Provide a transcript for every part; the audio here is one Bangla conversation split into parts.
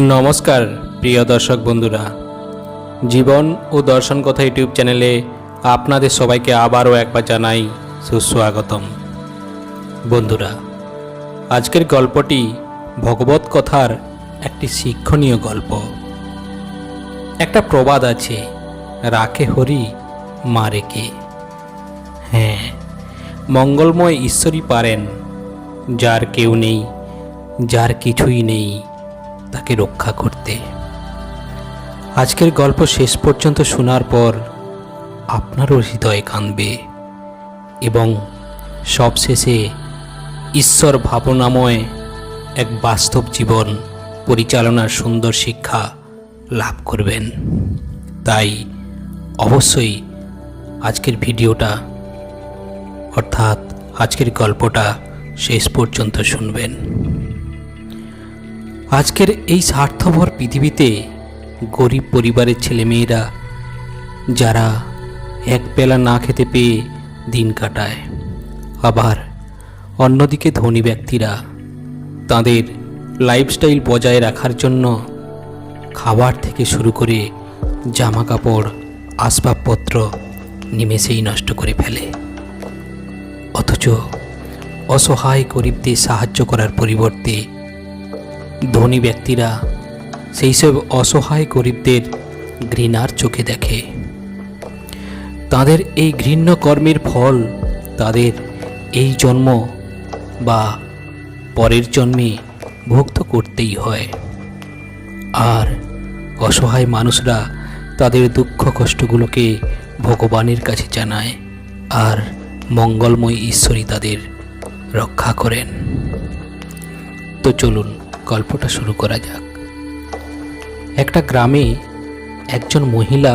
নমস্কার, প্রিয় দর্শক বন্ধুরা। জীবন ও দর্শন কথা ইউটিউব চ্যানেলে আপনাদের সবাইকে আবারও একবার জানাই সুস্বাগতম। বন্ধুরা, আজকের গল্পটি ভগবত কথার একটি শিক্ষণীয় গল্প। একটা প্রবাদ আছে, রাখে হরি, মারে কে? হ্যাঁ মঙ্গলময় ঈশ্বরই পারেন, যার কেউ নেই, যার কিছুই নেই। তাকে রক্ষা করতে। আজকের গল্প শেষ পর্যন্ত শোনার পর আপনারও হৃদয় কাঁদবে এবং সবশেষে ঈশ্বর ভাবনাময় এক বাস্তব জীবন পরিচালনার সুন্দর শিক্ষা লাভ করবেন। তাই অবশ্যই আজকের ভিডিওটা, অর্থাৎ আজকের গল্পটা শেষ পর্যন্ত শুনবেন। আজকের এই স্বার্থভর পৃথিবীতে গরিব পরিবারের ছেলেমেয়েরা, যারা এক বেলা না খেতে পেয়ে দিন কাটায়, আবার অন্যদিকে ধনী ব্যক্তিরা তাদের লাইফস্টাইল বজায় রাখার জন্য খাবার থেকে শুরু করে জামা কাপড় আসবাবপত্র নিমেষেই নষ্ট করে ফেলে। অথচ অসহায় গরিবদের সাহায্য করার পরিবর্তে ধনী ব্যক্তিরা সেই সব অসহায় গরিবদের ঘৃণার চোখে দেখে। তাদের এই ঘৃণ্য কর্মের ফল তাদের এই জন্ম বা পরের জন্মে ভুক্ত করতেই হয়। আর অসহায় মানুষরা তাদের দুঃখ কষ্টগুলোকে ভগবানের কাছে জানায় আর মঙ্গলময় ঈশ্বরই তাদের রক্ষা করেন। তো চলুন গল্পটা শুরু করা যাক। একটা গ্রামে একজন মহিলা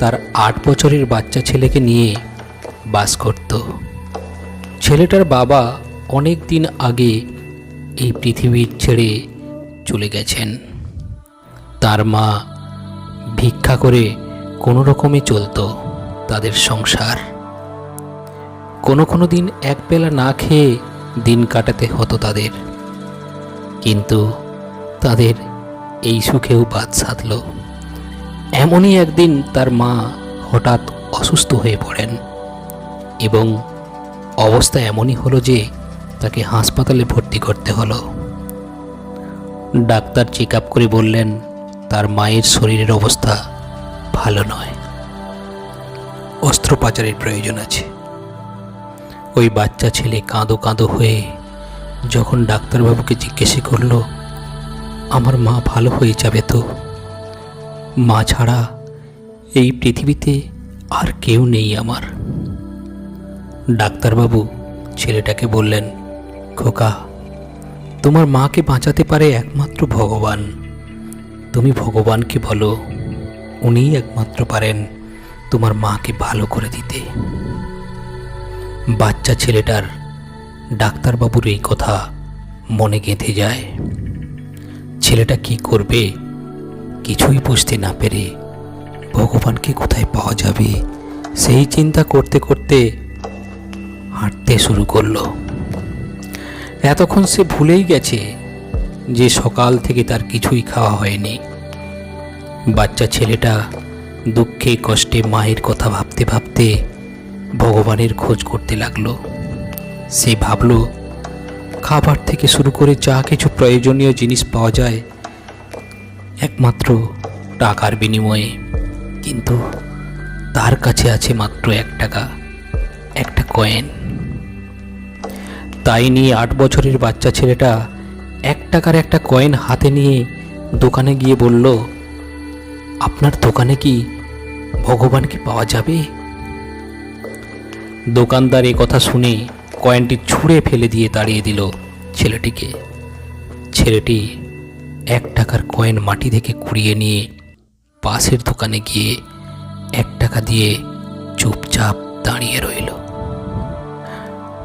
তার আট বছরের বাচ্চা ছেলেকে নিয়ে বাস করত। ছেলেটার বাবা অনেক দিন আগে এই পৃথিবীর ছেড়ে চলে গেছেন। তার মা ভিক্ষা করে কোনো রকমে চলতো তাদের সংসার। কোনো কোনো দিন এক বেলা না খেয়ে দিন কাটাতে হতো তাদের। কিন্তু তাদের এই সুখেও বাদ সাধল। এমনই একদিন তার মা হঠাৎ অসুস্থ হয়ে পড়েন এবং অবস্থা এমনই হলো যে তাকে হাসপাতালে ভর্তি করতে হলো। ডাক্তার চেক আপ করে বললেন, তার মায়ের শরীরের অবস্থা ভালো নয়। অস্ত্রোপচারের প্রয়োজন আছে। ওই বাচ্চা ছেলে কাঁদো কাঁদো হয়ে যখন ডাক্তারবাবুকে জিজ্ঞেস করল, আমার মা ভালো হয়ে যাবে তো? মা ছাড়া এই পৃথিবীতে আর কেউ নেই আমার। ডাক্তারবাবু ছেলেটাকে বললেন, খোকা, তোমার মাকে বাঁচাতে পারে একমাত্র ভগবান। তুমি ভগবানকে বলো, উনিই একমাত্র পারেন তোমার মাকে ভালো করে দিতে। বাচ্চা ছেলেটার ডাক্তারবাবুর এই কথা মনে গেঁথে যায়। ছেলেটা কি করবে কিছুই বুঝতে না পেরে ভগবানকে কোথায় পাওয়া যাবে সেই চিন্তা করতে করতে হাঁটতে শুরু করল। এতক্ষণ সে ভুলেই গেছে যে সকাল থেকে তার কিছুই খাওয়া হয়নি। বাচ্চা ছেলেটা দুঃখে কষ্টে মায়ের কথা ভাবতে ভাবতে ভগবানের খোঁজ করতে লাগল। সে ভাবল, খাবার থেকে শুরু করে যা কিছু প্রয়োজনীয় জিনিস পাওয়া যায়, একমাত্র টাকার বিনিময়ে। কিন্তু তার কাছে আছে মাত্র এক টাকা, একটা কয়েন। তাই নিয়ে আট বছরের বাচ্চা ছেলেটা এক টাকার একটা কয়েন হাতে নিয়ে দোকানে গিয়ে বলল, আপনার দোকানে কি ভগবানকে পাওয়া যাবে? দোকানদার এ কথা শুনে কয়েনটি ছুঁড়ে ফেলে দিয়ে তাড়িয়ে দিল ছেলেটিকে। ছেলেটি এক টাকার কয়েন মাটি থেকে কুড়িয়ে নিয়ে পাশের দোকানে গিয়ে এক টাকা দিয়ে চুপচাপ দাঁড়িয়ে রইল।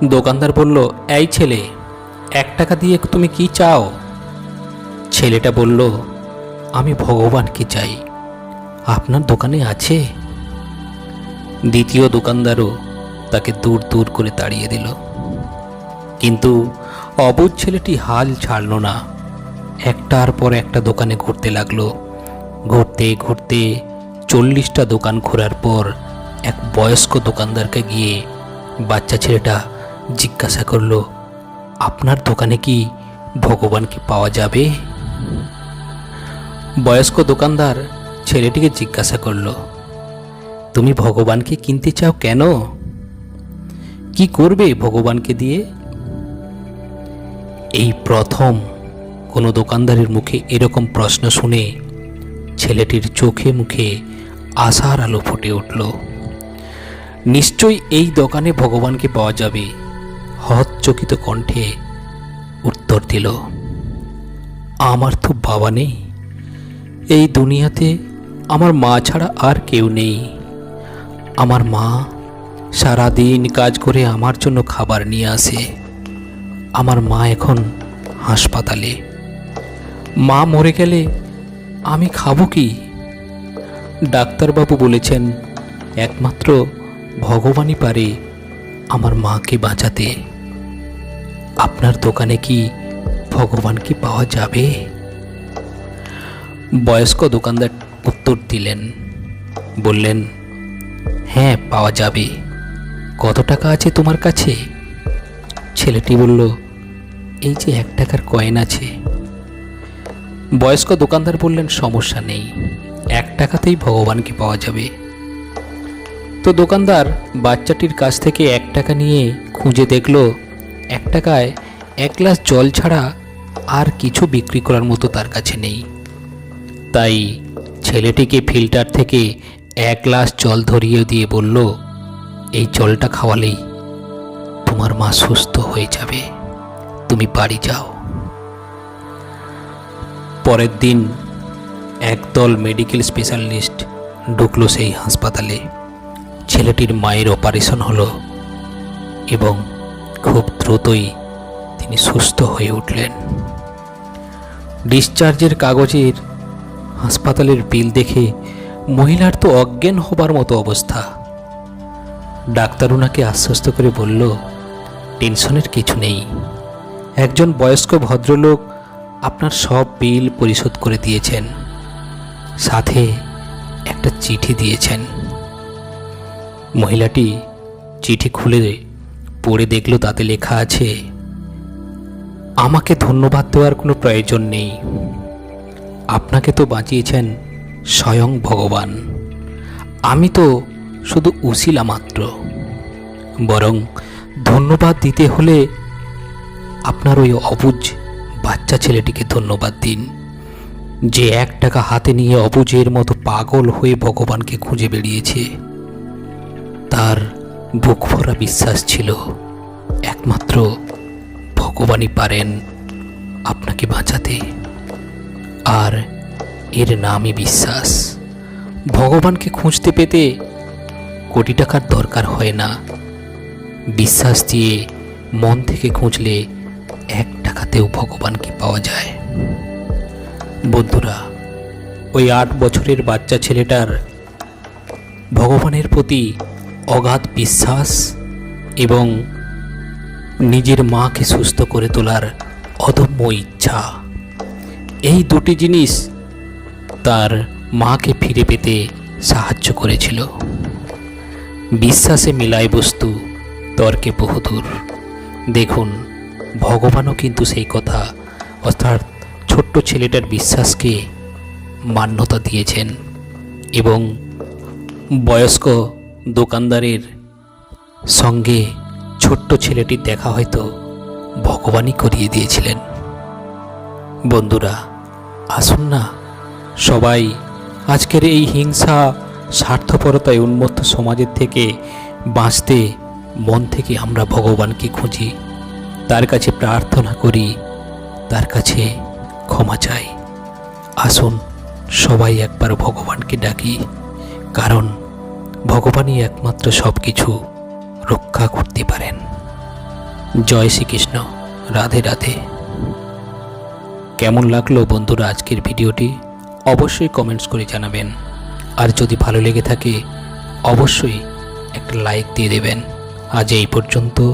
দোকানদার বলল, এই ছেলে, এক টাকা দিয়ে তুমি কি চাও? ছেলেটা বলল, আমি ভগবানকে চাই। আপনার দোকানে আছে? দ্বিতীয় দোকানদারও তাকে দূর দূর করে তাড়িয়ে দিল। কিন্তু অবুধ ছেলেটি হাল ছাড়ল না। একটার পর একটা দোকানে ঘুরতে লাগল। ঘুরতে ঘুরতে চল্লিশটা দোকান ঘোরার পর এক বয়স্ক দোকানদারকে গিয়ে বাচ্চা ছেলেটা জিজ্ঞাসা করল, আপনার দোকানে কি ভগবানকে পাওয়া যাবে? বয়স্ক দোকানদার ছেলেটিকে জিজ্ঞাসা করল, তুমি ভগবানকে কিনতে চাও কেন? কি করবে ভগবানকে দিয়ে? এই প্রথম কোনো দোকানদারের মুখে এরকম প্রশ্ন শুনে ছেলেটির চোখে মুখে আশার আলো ফুটে উঠল। নিশ্চয়ই এই দোকানে ভগবানকে পাওয়া যাবে, হতচকিত কণ্ঠে উত্তর দিল, আমার তো বাবা নেই। এই দুনিয়াতে আমার মা ছাড়া আর কেউ নেই। আমার মা সারাদিন কাজ করে আমার জন্য খাবার নিয়ে আসে। আমার মা এখন হাসপাতালে। মা মরে গেলে আমি খাব কি? ডাক্তারবাবু বলেছেন, একমাত্র ভগবানই পারে আমার মাকে বাঁচাতে। আপনার দোকানে কি ভগবান কি পাওয়া যাবে? বয়স্ক দোকানদার উত্তর দিলেন, বললেন হ্যাঁ পাওয়া যাবে। কত টাকা আছে তোমার কাছে? ছেলেটি বলল এই যে এক টাকার কয়েন আছে। বয়স্ক দোকানদার বললেন, সমস্যা নেই। এক টাকাতেই ভগবানকে পাওয়া যাবে। তো দোকানদার বাচ্চাটির কাছ থেকে এক টাকা নিয়ে খুঁজে দেখল, এক টাকায় এক গ্লাস জল ছাড়া আর কিছু বিক্রি করার মতো তার কাছে নেই। তাই ছেলেটিকে ফিল্টার থেকে এক গ্লাস জল ধরিয়ে দিয়ে বলল, এই জলটা খাওয়ালেই তোমার মা সুস্থ হয়ে যাবে। তুমি বাড়ি যাও। পরের দিন একদল মেডিকেল স্পেশালিস্ট ঢুকলো সেই হাসপাতালে। ছেলেটির মায়ের অপারেশন হলো এবং খুব দ্রুতই তিনি সুস্থ হয়ে উঠলেন। ডিসচার্জের কাগজের হাসপাতালের বিল দেখে মহিলার তো অজ্ঞান হবার মতো অবস্থা। ডাক্তার ওনাকে আশ্বস্ত করে বলল, টেনশনের কিছু নেই। একজন বয়স্ক ভদ্রলোক আপনার সব বিল পরিশোধ করে দিয়েছেন। সাথে একটা চিঠি দিয়েছেন। মহিলাটি চিঠি খুলে পড়ে দেখল, তাতে লেখা আছে, আমাকে ধন্যবাদ দেওয়ার কোনো প্রয়োজন নেই। আপনাকে তো বাঁচিয়েছেন স্বয়ং ভগবান। আমি তো শুধু উশিলা মাত্র। বরং ধন্যবাদ দিতে হলে আপনার ওই অবুজ বাচ্চা ছেলেটিকে ধন্যবাদ দিন। যে এক টাকা হাতে নিয়ে অবুজের মতো পাগল হয়ে ভগবানকে খুঁজে বেরিয়েছে তার বুক ভরা বিশ্বাস ছিল। একমাত্র ভগবানই পারেন আপনাকে বাঁচাতে। আর এর নামই বিশ্বাস। ভগবানকে খুঁজতে পেতে কোটি টাকার দরকার হয় না। বিশ্বাস দিয়ে মন থেকে খুঁজলে টাকাতেও ভগবানকে পাওয়া যায়। বন্ধুরা, ওই আট বছরের বাচ্চা ছেলেটার ভগবানের প্রতি অগাধ বিশ্বাস এবং নিজের মাকে সুস্থ করে তোলার অদম্য ইচ্ছা, এই দুটি জিনিস তার মাকে ফিরে পেতে সাহায্য করেছিল। বিশ্বাসে মিলায় বস্তু তর্কে বহুদূর। দেখুন ভগবানও কিন্তু সেই কথা। অর্থাৎ ছোট্ট ছেলেটার বিশ্বাসকে মান্যতা দিয়েছেন এবং বয়স্ক দোকানদারের সঙ্গে ছোট্ট ছেলেটির দেখা হয়তো ভগবানই করিয়ে দিয়েছিলেন। বন্ধুরা, আসুন না, সবাই আজকের এই হিংসা, স্বার্থপরতায় উন্মত্ত সমাজের থেকে বাঁচতে মন থেকে আমরা ভগবানকে খুঁজি। তার কাছে প্রার্থনা করি, তার কাছে ক্ষমা চাই। আসুন, সবাই একবার ভগবানকে ডাকি, কারণ ভগবানই একমাত্র সব কিছু রক্ষা করতে পারেন। জয় শ্রীকৃষ্ণ। রাধে রাধে। কেমন লাগল বন্ধুরা আজকের ভিডিওটি? অবশ্যই কমেন্টস করে জানাবেন। আর যদি ভালো লেগে থাকে, অবশ্যই একটা লাইক দিয়ে দেবেন। আজ এই পর্যন্ত।